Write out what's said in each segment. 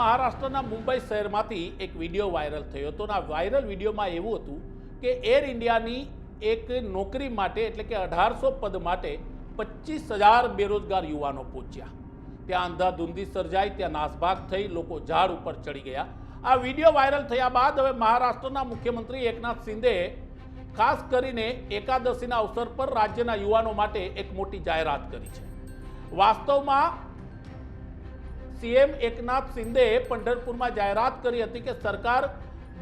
મહારાષ્ટ્રના મુંબઈ શહેરમાંથી એક વીડિયો વાયરલ થયો હતો. આ વાયરલ વિડીયોમાં એવું હતું કે એર ઇન્ડિયાની એક નોકરી માટે, એટલે કે અઢારસો પદ માટે પચીસ હજાર બેરોજગાર યુવાનો પહોંચ્યા. ત્યાં અંધાધૂંધી સર્જાઈ, ત્યાં નાસભાગ થઈ, લોકો ઝાડ ઉપર ચડી ગયા. આ વીડિયો વાયરલ થયા બાદ હવે મહારાષ્ટ્રના મુખ્યમંત્રી એકનાથ શિંદેએ ખાસ કરીને એકાદશીના અવસર પર રાજ્યના યુવાનો માટે એક મોટી જાહેરાત કરી છે. વાસ્તવમાં સીએમ એકનાથ શિંદેએ પંઢરપુરમાં જાહેરાત કરી હતી કે સરકાર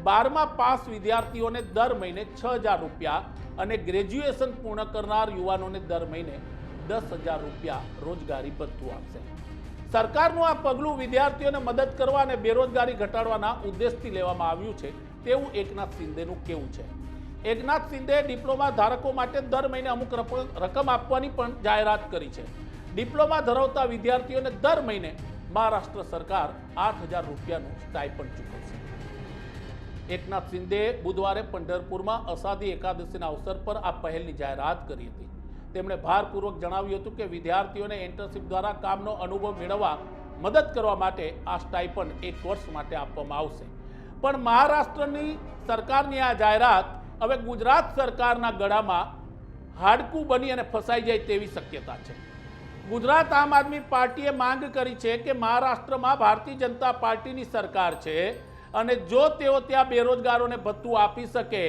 બારમા પાસ વિદ્યાર્થીઓને દર મહિને છ હજાર રૂપિયા અને ગ્રેજ્યુએશન પૂર્ણ કરનાર યુવાનોને દર મહિને દસ હજાર રૂપિયા રોજગારી ભથ્થું આપશે. સરકારનું આ પગલું વિદ્યાર્થીઓને મદદ કરવા અને બેરોજગારી ઘટાડવાના ઉદ્દેશથી લેવામાં આવ્યું છે તેવું એકનાથ શિંદેનું કેવું છે. એકનાથ શિંદેએ ડિપ્લોમા ધારકો માટે દર મહિને અમુક રકમ આપવાની પણ જાહેરાત કરી છે. ડિપ્લોમા ધરાવતા વિદ્યાર્થીઓને દર મહિને મહારાષ્ટ્ર સરકાર આઠ હજાર રૂપિયાનું સ્ટાઇપન્ડ ચૂકવશે. એકનાથ શિંદેએ બુધવારે પંઢરપુરમાં અસાધી એકાદશીના અવસર પર આ પહેલની જાહેરાત કરી હતી. તેમણે ભારપૂર્વક જણાવ્યું હતું કે વિદ્યાર્થીઓને ઇન્ટર્નશીપ દ્વારા કામનો અનુભવ મેળવવા મદદ કરવા માટે આ સ્ટાઇપન્ડ એક વર્ષ માટે આપવામાં આવશે. પણ મહારાષ્ટ્રની સરકારની આ જાહેરાત હવે ગુજરાત સરકારના ગળામાં હાડકું બની અને ફસાઈ જાય તેવી શક્યતા છે. ગુજરાત આમ આદમી પાર્ટીએ માંગ કરી છે કે મહારાષ્ટ્રમાં ભારતીય જનતા પાર્ટીની સરકાર છે અને જો તેઓ ત્યાં બેરોજગારોને ભથ્થું આપી શકે,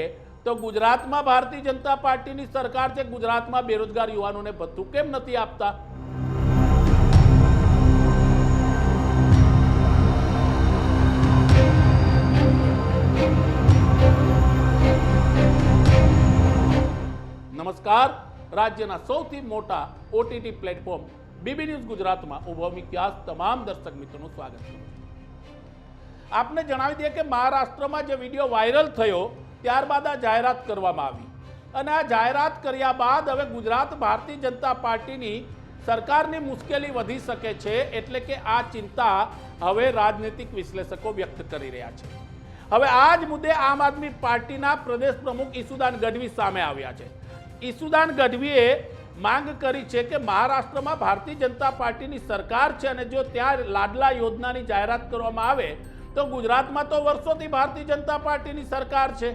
તો ગુજરાતમાં ભારતીય જનતા પાર્ટીની સરકાર છે, ગુજરાતમાં બેરોજગાર યુવાનોને ભથ્થું કેમ નથી આપતા? નમસ્કાર. રાજ્યના સૌથી મોટા ઓટીટી પ્લેટફોર્મ બીબી ન્યૂઝ ગુજરાતમાં હું ભૌમિક તમામ દર્શક મિત્રોનું સ્વાગત કરું આપને જણાવી દઈએ કે મહારાષ્ટ્રમાં જે વીડિયો વાયરલ થયો, ત્યારબાદ આ જાહેરાત કરવામાં આવી. અને આ જાહેરાત કર્યા બાદ હવે ગુજરાત ભારતીય જનતા પાર્ટીની સરકારની મુશ્કેલી વધી શકે છે એટલે કે આ ચિંતા હવે રાજનૈતિક વિશ્લેષકો વ્યક્ત કરી રહ્યા છે. હવે આ જ મુદ્દે આમ આદમી પાર્ટીના પ્રદેશ પ્રમુખ ઈસુદાન ગઢવી સામે આવ્યા છે. ઈસુદાન ગઢવીએ માંગ કરી છે કે મહારાષ્ટ્રમાં ભારતીય જનતા પાર્ટીની સરકાર છે અને જો ત્યાં લાડલા યોજનાની જાહેરાત કરવામાં આવે, તો ગુજરાતમાં તો વર્ષોથી ભારતીય જનતા પાર્ટીની સરકાર છે.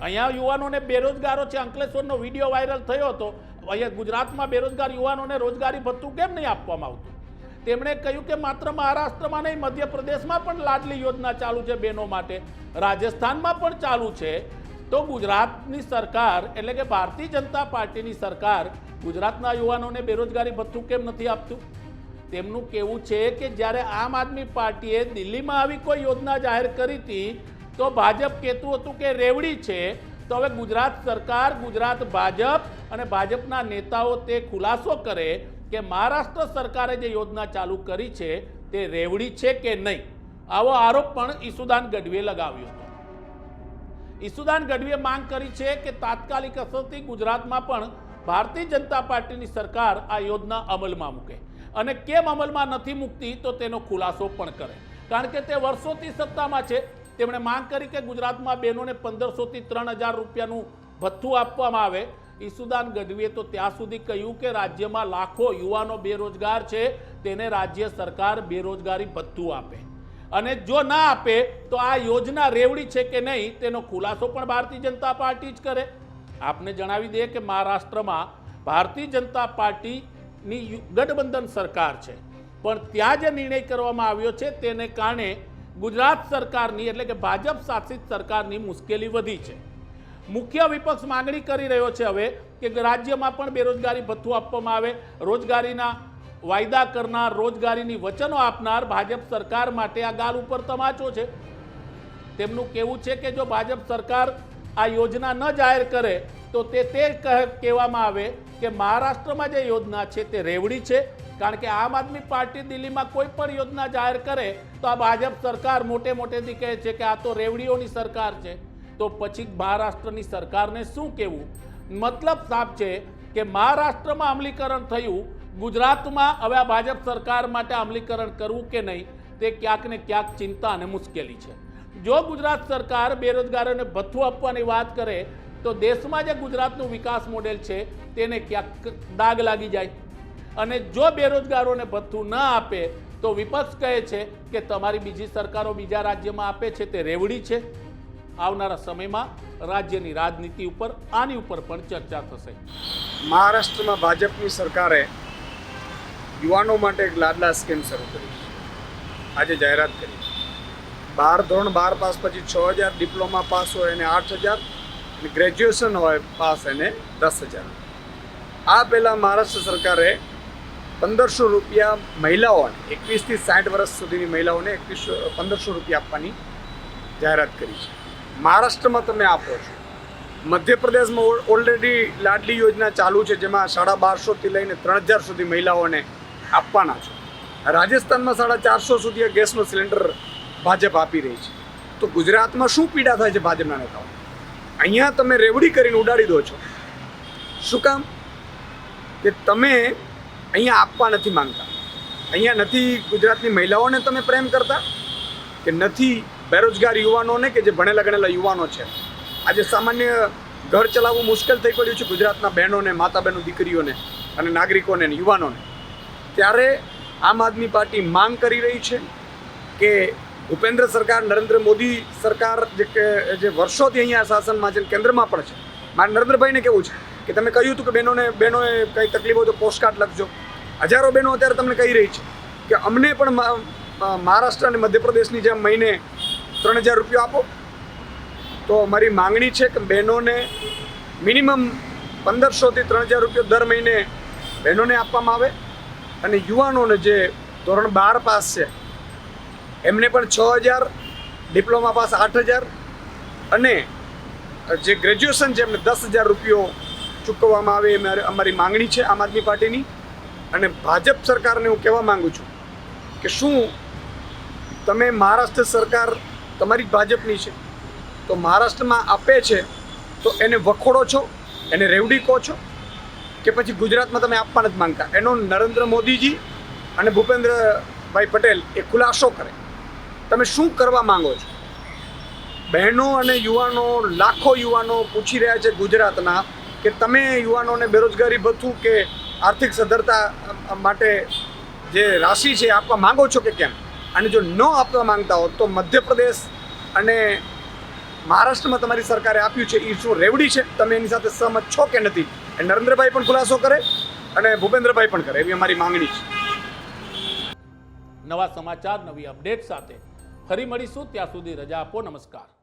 અહીંયા યુવાનોને બેરોજગારો છે. અંકલેશ્વરનો વીડિયો વાયરલ થયો હતો. અહીંયા ગુજરાતમાં બેરોજગાર યુવાનોને રોજગારી ભથ્થું કેમ નહીં આપવામાં આવતું? તેમણે કહ્યું કે માત્ર મહારાષ્ટ્રમાં નહીં, મધ્યપ્રદેશમાં પણ લાડલી યોજના ચાલુ છે બહેનો માટે. રાજસ્થાનમાં પણ ચાલુ છે. તો ગુજરાતની સરકાર, એટલે કે ભારતીય જનતા પાર્ટીની સરકાર, ગુજરાતના યુવાનોને બેરોજગારી ભથ્થું કેમ નથી આપતું? તેમનું કહેવું છે કે જ્યારે આમ આદમી પાર્ટીએ દિલ્હીમાં આવી કોઈ યોજના જાહેર કરી હતી, તો ભાજપ કહેતું હતું કે રેવડી છે, તો હવે ગુજરાત સરકાર, ગુજરાત ભાજપ અને ભાજપના નેતાઓ તે ખુલાસો કરે કે મહારાષ્ટ્ર સરકારે જે યોજના ચાલુ કરી છે, તે રેવડી છે કે નહીં? આવો આરોપ પણ ઈસુદાન ગઢવીએ લગાવ્યો હતો. ઈસુદાન ગઢવીએ માંગ કરી છે કે તાત્કાલિક અસરથી ગુજરાતમાં પણ ભારતીય જનતા પાર્ટીની સરકાર આ યોજના અમલમાં મૂકે. અને કેમ અમલમાં નથી મૂકતી તો તેનો ખુલાસો પણ કરે. કારણ કે તે વર્ષોથી સત્તામાં છે. તેમણે માંગ કરી કે ગુજરાતમાં બહેનોને પંદરસોથી ત્રણ હજાર રૂપિયાનું ભથ્થું આપવામાં આવે. ઈસુદાન ગઢવીએ તો ત્યાં સુધી કહ્યું કે રાજ્યમાં લાખો યુવાનો બેરોજગાર છે. તેને રાજ્ય સરકાર બેરોજગારી ભથ્થું આપે. અને જો ના આપે, તો આ યોજના રેવડી છે કે નહીં, તેનો ખુલાસો પણ ભારતીય જનતા પાર્ટી જ કરે. આપને જણાવી દઈએ કે મહારાષ્ટ્રમાં ભારતીય જનતા પાર્ટીની ગઠબંધન સરકાર છે. પણ ત્યાં જે નિર્ણય કરવામાં આવ્યો છે, તેને કારણે ગુજરાત સરકારની, એટલે કે ભાજપ શાસિત સરકારની મુશ્કેલી વધી છે. મુખ્ય વિપક્ષ માંગણી કરી રહ્યો છે હવે કે રાજ્યમાં પણ બેરોજગારી ભથ્થું આપવામાં આવે, રોજગારીના વાયદા કરનાર, રોજગારીની વચનો આપનાર ભાજપ સરકાર માટે આ ગાલ ઉપર તમાચો છે. તેમનું કહેવું છે કે જો ભાજપ સરકાર આ યોજના ન જાહેર કરે, તો તે તે કહે- કહેવામાં આવે કે મહારાષ્ટ્રમાં જે યોજના છે તે રેવડી છે. કારણ કે આમ આદમી પાર્ટી દિલ્હીમાં કોઈ પણ યોજના જાહેર કરે, તો આ ભાજપ સરકાર મોટે મોટેથી કહે છે કે આ તો રેવડીઓની સરકાર છે. તો પછી મહારાષ્ટ્રની સરકારને શું કહેવું? મતલબ સાફ છે કે મહારાષ્ટ્રમાં અમલીકરણ થયું ગુજરાતમાં હવે આ ભાજપ સરકાર માટે અમલીકરણ કરવું કે નહીં, તે ક્યાંક ને ક્યાંક ચિંતા અને મુશ્કેલી છે. જો ગુજરાત સરકાર બેરોજગારોને ભથ્થું આપવાની વાત કરે, તો દેશમાં જે ગુજરાતનું વિકાસ મોડેલ છે, તેને ક્યાંક દાગ લાગી જાય. અને જો બેરોજગારોને ભથ્થું ન આપે, તો વિપક્ષ કહે છે કે તમારી બીજી સરકારો બીજા રાજ્યમાં આપે છે, તે રેવડી છે. આવનારા સમયમાં રાજ્યની રાજનીતિ ઉપર, આની ઉપર પણ ચર્ચા થશે. મહારાષ્ટ્રમાં ભાજપની સરકારે યુવાનો માટે એક લાડલા સ્કીમ શરૂ કરી આજે જાહેરાત કરી બાર ધોરણ બાર પાસ પછી છ હજાર ડિપ્લોમા પાસ હોય એને આઠ હજાર અને ગ્રેજ્યુએશન હોય પાસ એને દસ હજાર. આ પહેલાં મહારાષ્ટ્ર સરકારે પંદરસો રૂપિયા મહિલાઓને એકવીસથી સાઠ વર્ષ સુધીની મહિલાઓને એકવીસો, પંદરસો રૂપિયા આપવાની જાહેરાત કરી છે. મહારાષ્ટ્રમાં તમે આપો છો. મધ્યપ્રદેશમાં ઓલરેડી લાડલી યોજના ચાલુ છે જેમાં સાડા બારસોથી લઈને ત્રણ હજાર સુધી મહિલાઓને આપવાના છે. રાજસ્થાનમાં સાડા ચારસો સુધી ગેસનો સિલિન્ડર ભાજપ આપી રહી છે. તો ગુજરાતમાં શું પીડા થાય છે ભાજપના નેતાઓ? અહીંયા તમે રેવડી કરીને ઉડાડી દો છો. શું કામ? કે તમે અહીંયા આપવા નથી માંગતા. અહીંયા નથી ગુજરાતની મહિલાઓને તમે પ્રેમ કરતા? કે નથી બેરોજગાર યુવાનોને કે જે ભણેલા ગણેલા યુવાનો છે? આજે સામાન્ય ઘર ચલાવવું મુશ્કેલ થઈ પડ્યું છે ગુજરાતના બહેનોને માતા બહેનો દીકરીઓને અને નાગરિકોને યુવાનોને. ત્યારે આમ આદમી પાર્ટી માંગ કરી રહી છે કે ભૂપેન્દ્ર સરકાર, નરેન્દ્ર મોદી સરકાર જે કે, જે વર્ષોથી અહીંયા શાસનમાં છે કેન્દ્રમાં પણ છે. મારે નરેન્દ્રભાઈને કેવું છે કે તમે કહ્યું હતું કે બહેનોને, બહેનોએ કંઈ તકલીફ હોય તો પોસ્ટકાર્ડ લખજો. હજારો બહેનો અત્યારે તમને કહી રહી છે કે અમને પણ મહારાષ્ટ્ર અને મધ્યપ્રદેશની જેમ મહિને ત્રણ હજાર રૂપિયા આપો. તો અમારી માંગણી છે કે બહેનોને મિનિમમ પંદરસોથી ત્રણ હજાર રૂપિયા દર મહિને બહેનોને આપવામાં આવે. અને યુવાનોને જે ધોરણ બાર પાસ છે, એમને પણ છ હજાર, ડિપ્લોમા પાસ આઠ હજાર અને જે ગ્રેજ્યુએશન છે એમને દસ હજાર રૂપિયો ચૂકવવામાં આવે અમારી માંગણી છે આમ આદમી પાર્ટીની. અને ભાજપ સરકારને હું કહેવા માંગુ છું કે શું તમે મહારાષ્ટ્ર સરકાર તમારી ભાજપની છે, તો મહારાષ્ટ્રમાં આપે છે, તો એને વખોડો છો, એને રેવડી કહો છો? કે પછી ગુજરાતમાં તમે આપવા નથી માંગતા. એનો નરેન્દ્ર મોદીજી અને ભૂપેન્દ્રભાઈ પટેલ એ ખુલાસો કરે. તમે શું કરવા માંગો છો? બહેનો અને યુવાનો, લાખો યુવાનો પૂછી રહ્યા છે ગુજરાતના કે તમે યુવાનોને બેરોજગારી, ભથ્થું કે આર્થિક સદ્ધરતા માટે જે રાશિ છે આપવા માંગો છો કે કેમ? અને જો ન આપવા માંગતા હો તો મધ્યપ્રદેશ અને મહારાષ્ટ્રમાં તમારી સરકારે આપ્યું છે એ શું રેવડી છે? તમે એની સાથે સહમત છો કે નથી? નરેન્દ્રભાઈ પણ ખુલાસો કરે અને ભૂપેન્દ્રભાઈ પણ કરે એવી અમારી માંગણી છે. નવા સમાચાર, નવી અપડેટ સાથે ફરી મળીશું. ત્યાં સુધી રજા આપો. નમસ્કાર.